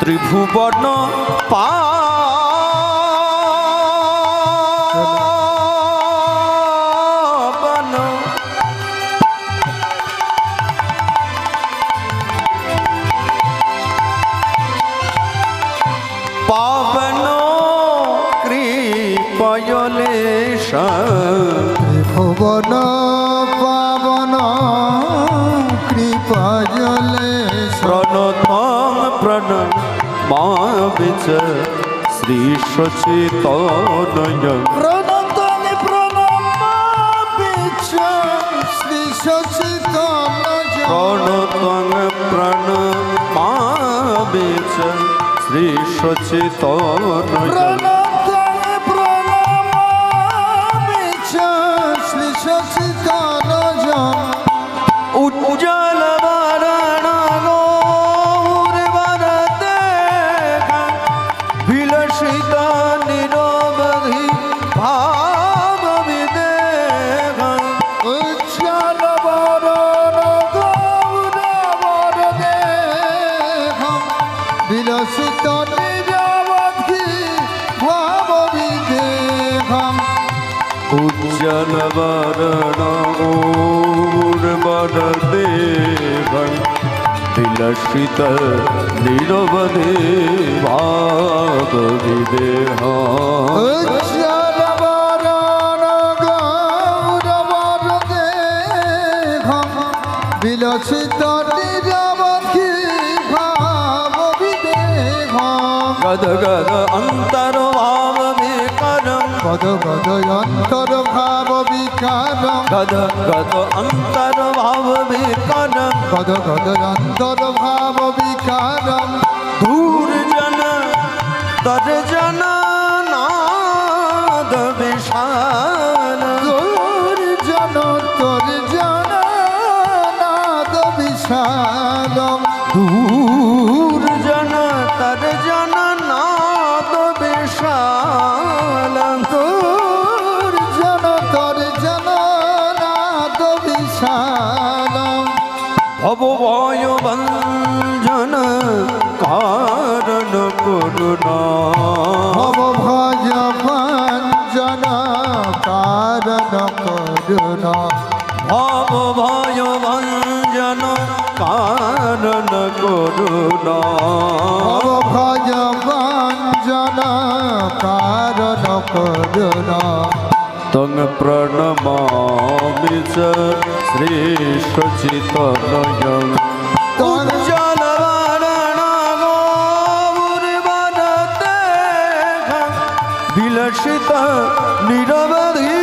ত্রিভুবন পাবন প্রণমাবিচ শ্রী সচিতনয়। প্রণতনে প্রণমাপিচ শ্রী সচিতন প্রণতং প্রণমাবিচ শ্রী সচিতনয়। বিলসিত নিরবধি ভাব বিদেহ উজ্জ্বল বরণ গৌর বরদেহম বিলসিত নিরবধি ভাব বিদেহম উজ্জ্বল বরণ গৌর বরদেহ বিদেহ। গৌর বরদেহম বিলসিত নিরবধি ভাব বিদেহম গদ গদ অন্তর ভাব বিকরম গদ গদ অন্তর ভাব বিকার। গদ গদ অন্তর ভাব বিকার। গদ গদ অন্তর ভাব বিকার। দূর জন দর্জন ভব ভয় ভঞ্জন কারণ করুণা ভব ভজ ভঞ্জন কারণ করুণ ভব ভয় ভঞ্জন কারণ করুণা ভব ভজ ভঞ্জন কারণ করুণ তং প্রণমামি শ্রী সচিতনয় তং বিলসিত নিরবধি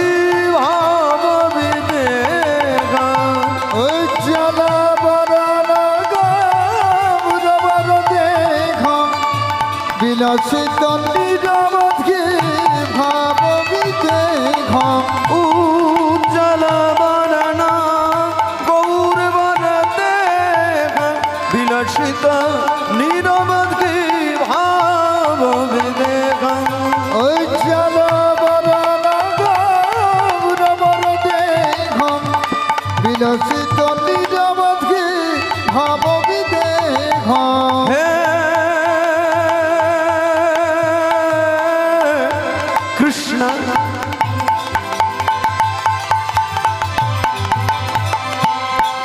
ভাব বিদেহ উজ্জ্বল বরণ গৌর দেখ বিলসিত বিলসিত নিরবধি ভাব বিদেখ কৃষ্ণ।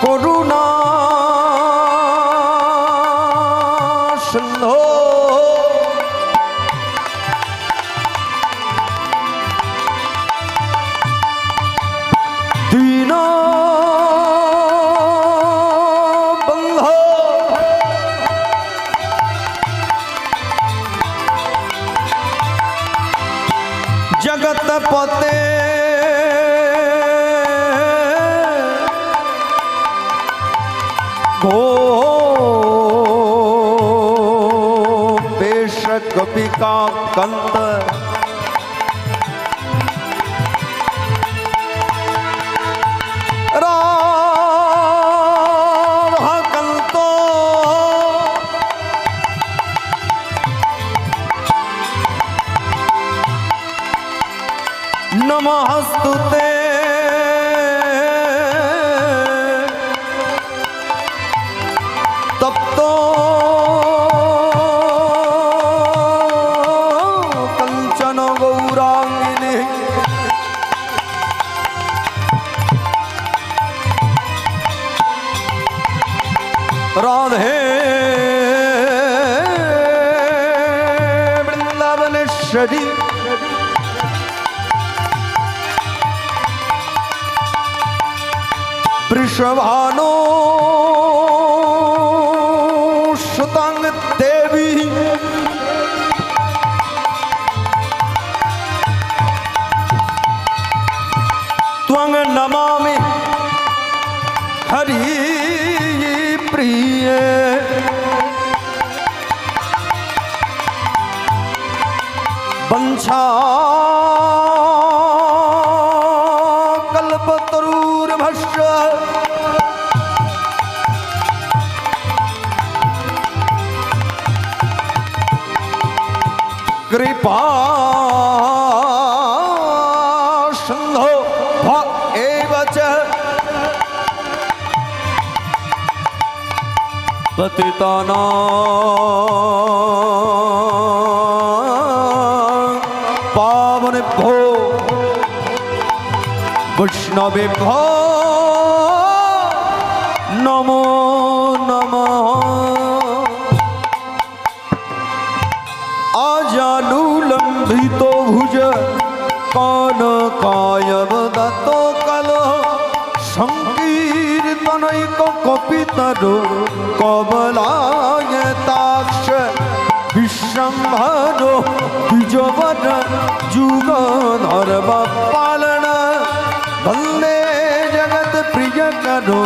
করুণা সিন্ধো जगत पते। गो पेशक पिका कंत शरीर वंशा कल्पतरुर्भस्य कृपा सिन्धो एव च। पतितानां বৈষ্ণবে ভ। নম নম। অজানুলম্বিত ভুজ কনকায়ব দত্ত কাল। সংকীর্তনৈক কপিতর কবলায়তাক্ষ বিশ্বম্ভর বিজবর যুগধর বাপ্পা बंदे जगत प्रिय करो,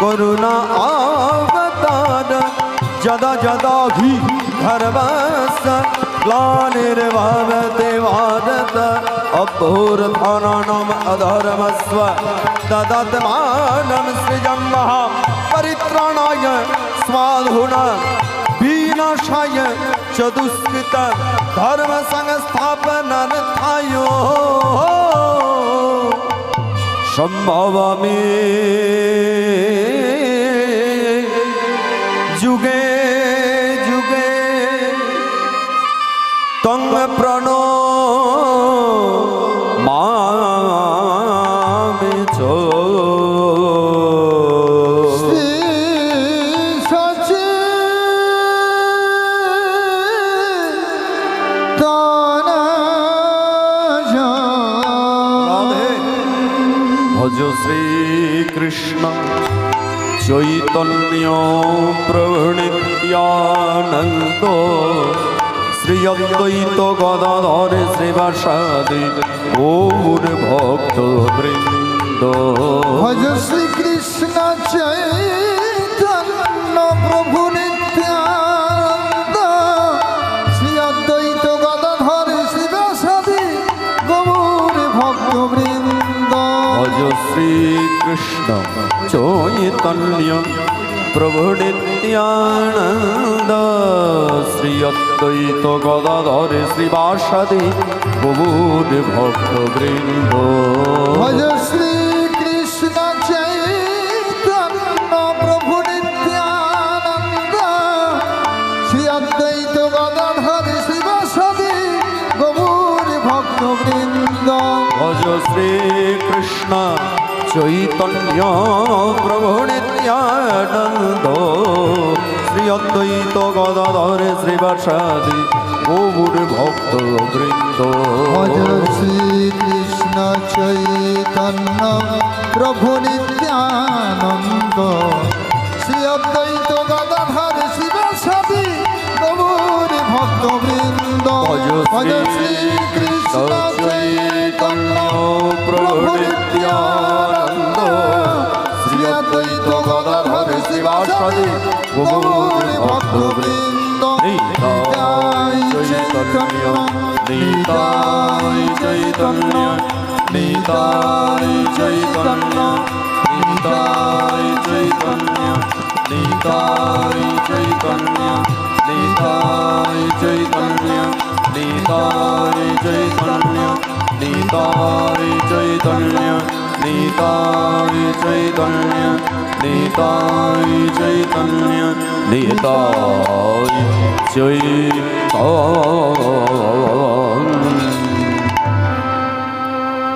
करुणा आवतार जदा जदा ही धर्मस ग्लानिर्भवते भारत। अभूर्धानानाम् अधर्मस्व तदत्मानं सृजम महा परित्राणाय स्वाधुना विनाशाय चतुष्कृत। च दुष्कृत धर्मसंस्थापनर्थायो সম্ভব আমি। যুগে যুগে তঙ্গ প্রণয় ভজ শ্রীকৃষ্ণ। চৈতন্য প্রভৃত্যানন্দ শ্রী অদ্বৈত গদাধর শ্রীবাসাদি। গৌর ভক্ত বৃন্দ ভজ শ্রীকৃষ্ণ চৈতন্য প্রভু শ্রীকৃষ্ণ চৈতন্য প্রভু নিত্যানন্দ শ্রী অদ্বৈত গদাধর শ্রীবাসাদি গৌর ভক্ত বৃন্দ ভজ চৈতন্য শ্রী গৌর ভক্তবৃন্দ। ভজ শ্রীকৃষ্ণ চৈতন্য প্রভু নিত্যানন্দ। শ্রী অদ্বৈত গদাধর শ্রীবাসাদি গৌর ভক্ত বৃন্দ। ভজ শ্রীকৃষ্ণ চৈতন্য প্রভু নিত্যানন্দ। শ্রী অদ্বৈত গদাধর শিবাসাদি গৌর ভজ শ্রীকৃষ্ণ শ্রীকৃষ্ণ চৈতন্য শ্রীবাসাদি গৌর ভক্ত বৃন্দ নিতাই চৈতন্য নিতাই চৈতন্য নিতাই চৈতন্য নিতাই চৈতন্য নিতাই চৈতন্য নিতাই চৈতন্য নিতাই চৈতন্য নিতাই চৈতন্য 你到底在干啥？你到底在干啥？你到底在干啥？